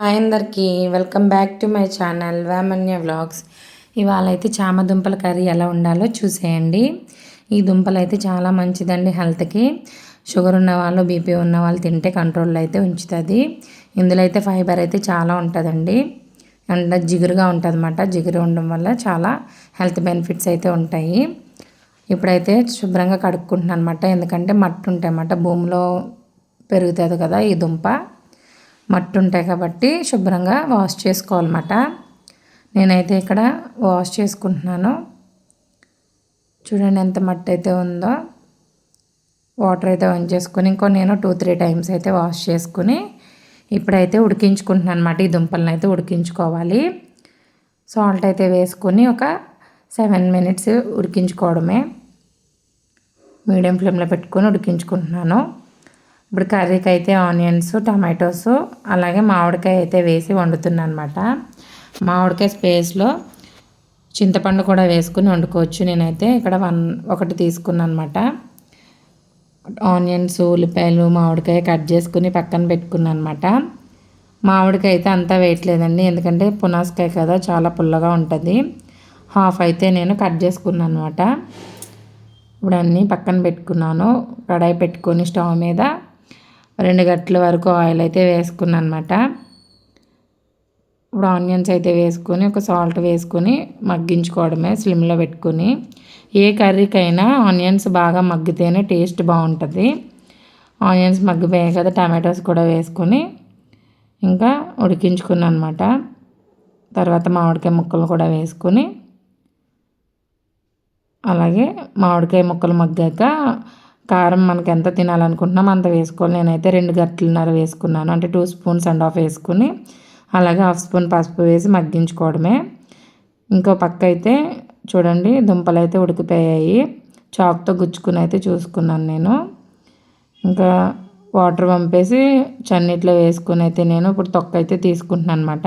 Hi అందరికీ welcome back to my channel Vamanya vlogs. ఇవాళ అయితే చామ దుంపల కర్రీ ఎలా ఉండాలో చూసేయండి. ఈ దుంపలు అయితే చాలా మంచిదండి హెల్త్కి. షుగర్ ఉన్న వాళ్ళు బీపీ ఉన్న వాళ్ళు తింటే కంట్రోల్లో అయితే ఉంచుతుంది. ఇందులో అయితే ఫైబర్ అయితే చాలా ఉంటుందండి. అండ్ జిగురుగా ఉంటుంది అన్నమాట జిగురు ఉండడం వల్ల చాలా హెల్త్ బెనిఫిట్స్ అయితే ఉంటాయి. ఇప్పుడైతే శుభ్రంగా కడుక్కుంటున్నాను అనమాట ఎందుకంటే మట్టి ఉంటాయి అన్నమాట భూమిలో పెరుగుతుంది కదా ఈ దుంప. మట్టి ఉంటాయి కాబట్టి శుభ్రంగా వాష్ చేసుకోవాలన్నమాట. నేనైతే ఇక్కడ వాష్ చేసుకుంటున్నాను. చూడండి ఎంత మట్టి అయితే ఉందో. వాటర్ అయితే ఆన్ చేసుకుని ఇంకో నేను టూ త్రీ టైమ్స్ అయితే వాష్ చేసుకుని ఇప్పుడైతే ఉడికించుకుంటున్నాను అనమాట ఈ దుంపలను అయితే ఉడికించుకోవాలి. సాల్ట్ అయితే వేసుకొని ఒక సెవెన్ మినిట్స్ ఉడికించుకోవడమే. మీడియం ఫ్లేమ్లో పెట్టుకొని ఉడికించుకుంటున్నాను. ఇప్పుడు కర్రీకి అయితే ఆనియన్స్ టమాటోస్ అలాగే మామిడికాయ అయితే వేసి వండుతున్నాను అనమాట మామిడికాయ స్పేస్లో చింతపండు కూడా వేసుకుని వండుకోవచ్చు. నేనైతే ఇక్కడ వన్ ఒకటి తీసుకున్నాను అనమాట ఆనియన్స్ ఉల్లిపాయలు మామిడికాయ కట్ చేసుకుని పక్కన పెట్టుకున్నాను అనమాట మామిడికాయ అయితే అంతా వేయట్లేదండి ఎందుకంటే పునాసకాయ కదా చాలా పుల్లగా ఉంటుంది. హాఫ్ అయితే నేను కట్ చేసుకున్నాను అనమాట ఇప్పుడు అన్నీ పక్కన పెట్టుకున్నాను. కడాయి పెట్టుకొని స్టవ్ మీద రెండు గంటల వరకు ఆయిల్ అయితే వేసుకున్నాను అనమాట ఇప్పుడు ఆనియన్స్ అయితే వేసుకొని ఒక సాల్ట్ వేసుకొని మగ్గించుకోవడమే స్లిమ్లో పెట్టుకొని. ఏ కర్రీకైనా ఆనియన్స్ బాగా మగ్గితేనే టేస్ట్ బాగుంటుంది. ఆనియన్స్ మగ్గిపోయాయి కదా టమాటోస్ కూడా వేసుకొని ఇంకా ఉడికించుకున్నాను అనమాట తర్వాత మామిడికాయ ముక్కలు కూడా వేసుకొని అలాగే మామిడికాయ ముక్కలు మగ్గాక కారం మనకి ఎంత తినాలనుకుంటున్నామో అంత వేసుకోవాలి. నేనైతే రెండు గట్లన్నర వేసుకున్నాను. అంటే టూ స్పూన్స్ అండ్ హాఫ్ వేసుకుని అలాగే హాఫ్ స్పూన్ పసుపు వేసి మగ్గించుకోవడమే. ఇంకో పక్క అయితే చూడండి దుంపలు అయితే ఉడికిపోయాయి. చాక్తో గుచ్చుకుని అయితే చూసుకున్నాను నేను. ఇంకా వాటర్ పంపేసి చన్నిట్లో వేసుకుని అయితే నేను ఇప్పుడు తొక్క అయితే తీసుకుంటున్నాను అనమాట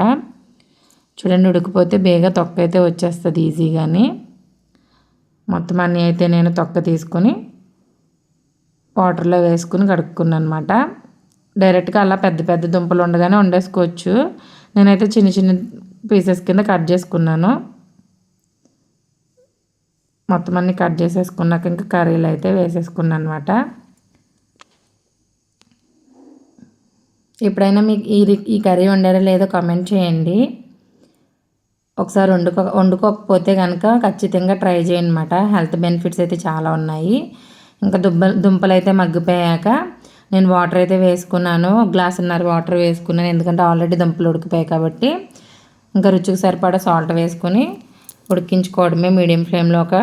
చూడండి ఉడికిపోతే బేగా తొక్క అయితే వచ్చేస్తుంది ఈజీగాని. మొత్తం అన్నీ అయితే నేను తొక్క తీసుకొని వాటర్లో వేసుకుని కడుక్కున్నాను అనమాట డైరెక్ట్గా అలా పెద్ద పెద్ద దుంపలు ఉండగానే వండేసుకోవచ్చు. నేనైతే చిన్న చిన్న పీసెస్ కింద కట్ చేసుకున్నాను. మొత్తం అన్ని కట్ చేసేసుకున్నాక ఇంకా కర్రీలు అయితే వేసేసుకున్నాను అనమాట ఎప్పుడైనా మీకు ఈ ఈ కర్రీ వండారో లేదో కామెంట్ చేయండి. ఒకసారి వండుకో వండుకోకపోతే కనుక ఖచ్చితంగా ట్రై చేయండి అనమాట హెల్త్ బెనిఫిట్స్ అయితే చాలా ఉన్నాయి. ఇంకా దుబ్బ దుంపలు అయితే మగ్గిపోయాక నేను వాటర్ అయితే వేసుకున్నాను. గ్లాసున్నర వాటర్ వేసుకున్నాను. ఎందుకంటే ఆల్రెడీ దుంపలు ఉడికిపోయాయి కాబట్టి ఇంకా రుచికి సరిపడా సాల్ట్ వేసుకొని ఉడికించుకోవడమే. మీడియం ఫ్లేమ్లో ఒక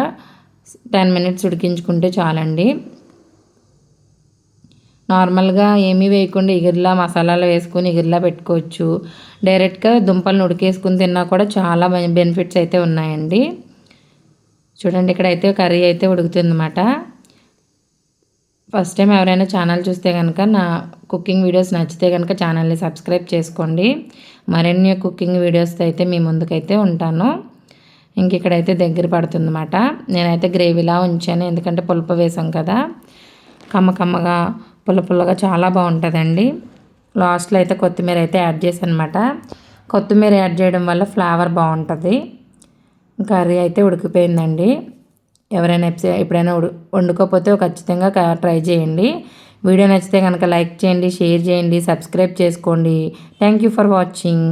టెన్ మినిట్స్ ఉడికించుకుంటే చాలండి. నార్మల్గా ఏమీ వేయకుండా ఇగిరిలా మసాలాలు వేసుకుని ఇగిరిలా పెట్టుకోవచ్చు. డైరెక్ట్గా దుంపలను ఉడికేసుకుని తిన్నా కూడా చాలా బెనిఫిట్స్ అయితే ఉన్నాయండి. చూడండి ఇక్కడైతే కర్రీ అయితే ఉడుకుతుందన్నమాట. ఫస్ట్ టైం ఎవరైనా ఛానల్ చూస్తే కనుక నా కుకింగ్ వీడియోస్ నచ్చితే కనుక ఛానల్ని సబ్స్క్రైబ్ చేసుకోండి. మరిన్ని కుకింగ్ వీడియోస్ అయితే మీ ముందుకైతే ఉంటాను. ఇంక ఇక్కడైతే దగ్గర పడుతుందన్నమాట. నేనైతే గ్రేవీలా ఉంచాను. ఎందుకంటే పులుపు వేసాం కదా. కమ్మ కమ్మగా పుల్ల పుల్లగా చాలా బాగుంటుందండి. లాస్ట్లో అయితే కొత్తిమీర అయితే యాడ్ చేశాను అనమాట కొత్తిమీర యాడ్ చేయడం వల్ల ఫ్లేవర్ బాగుంటుంది. కర్రీ అయితే ఉడికిపోయిందండి. ఎవరైనా ఎప్పుడైనా వండుకోకపోతే ఖచ్చితంగా ట్రై చేయండి. వీడియో నచ్చితే కనుక లైక్ చేయండి షేర్ చేయండి సబ్స్క్రైబ్ చేసుకోండి. Thank you for watching.